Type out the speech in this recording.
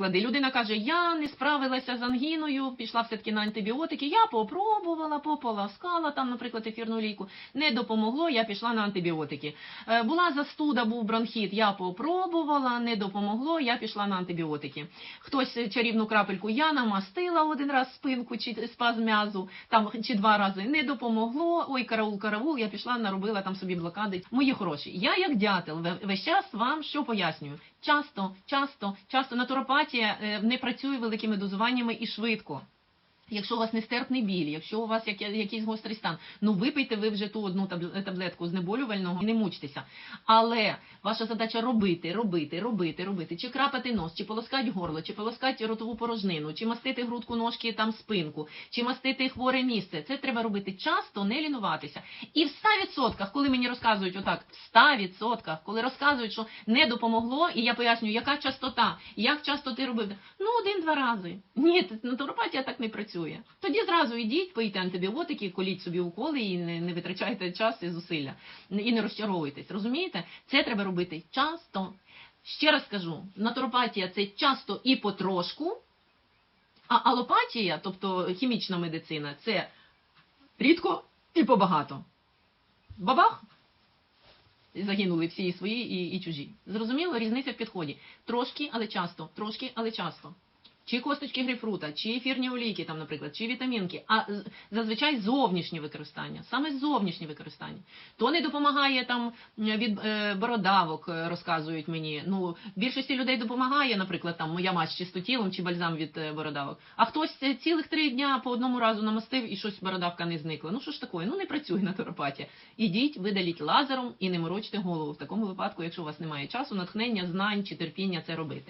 Клади. Людина каже, я не справилася з ангіною, пішла все-таки на антибіотики. Я попробувала, пополоскала там, наприклад, ефірну ліку. Не допомогло, я пішла на антибіотики. Е, Була застуда, був бронхіт, я попробувала, не допомогло, я пішла на антибіотики. Хтось чарівну крапельку я намастила один раз спинку чи спазм м'язу, там чи два рази не допомогло. Ой, караул, караул, я пішла, наробила там собі блокади. Мої хороші. Я як дятел весь час вам що пояснюю. Часто, часто, часто натуропатія е, не працює великими дозуваннями і швидко. Якщо у вас нестерпний біль, якщо у вас якийсь гострий стан, ну випийте ви вже ту одну табл- таблетку знеболювального і не мучтеся. Але ваша задача робити, робити, робити, робити, чи крапати нос, чи полоскати горло, чи полоскати ротову порожнину, чи мастити грудку ножки там спинку, чи мастити хворе місце. Це треба робити часто, не лінуватися. І в 100%, коли мені розказують отак, в 100%, коли розказують, що не допомогло, і я пояснюю, яка частота, як часто ти робив, ну один-два рази. Ні, натуропатія так не працює. Тоді зразу йдіть, пийте антибіотики, коліть собі уколи і не, не витрачайте час і зусилля. І не розчаровуйтесь. Розумієте? Це треба робити часто. Ще раз кажу, натуропатія це часто і потрошку, а алопатія, тобто хімічна медицина, це рідко і побагато. Бабах! Загинули всі свої, і, і чужі. Зрозуміло, різниця в підході. Трошки, але часто, трошки, але часто. Чи косточки грейпфрута, чи ефірні олійки, там, наприклад, чи вітамінки, а зазвичай зовнішнє використання, саме зовнішнє використання. То не допомагає там від е, бородавок, е, розказують мені. Ну, більшості людей допомагає, наприклад, там моя мазь чистотілом чи бальзам від е, бородавок. А хтось е, цілих три дня по одному разу намастив і щось бородавка не зникла. Ну що ж таке? Ну не працює натуропатія. Ідіть, видаліть лазером і не морочте голову. В такому випадку, якщо у вас немає часу, натхнення, знань чи терпіння це робити.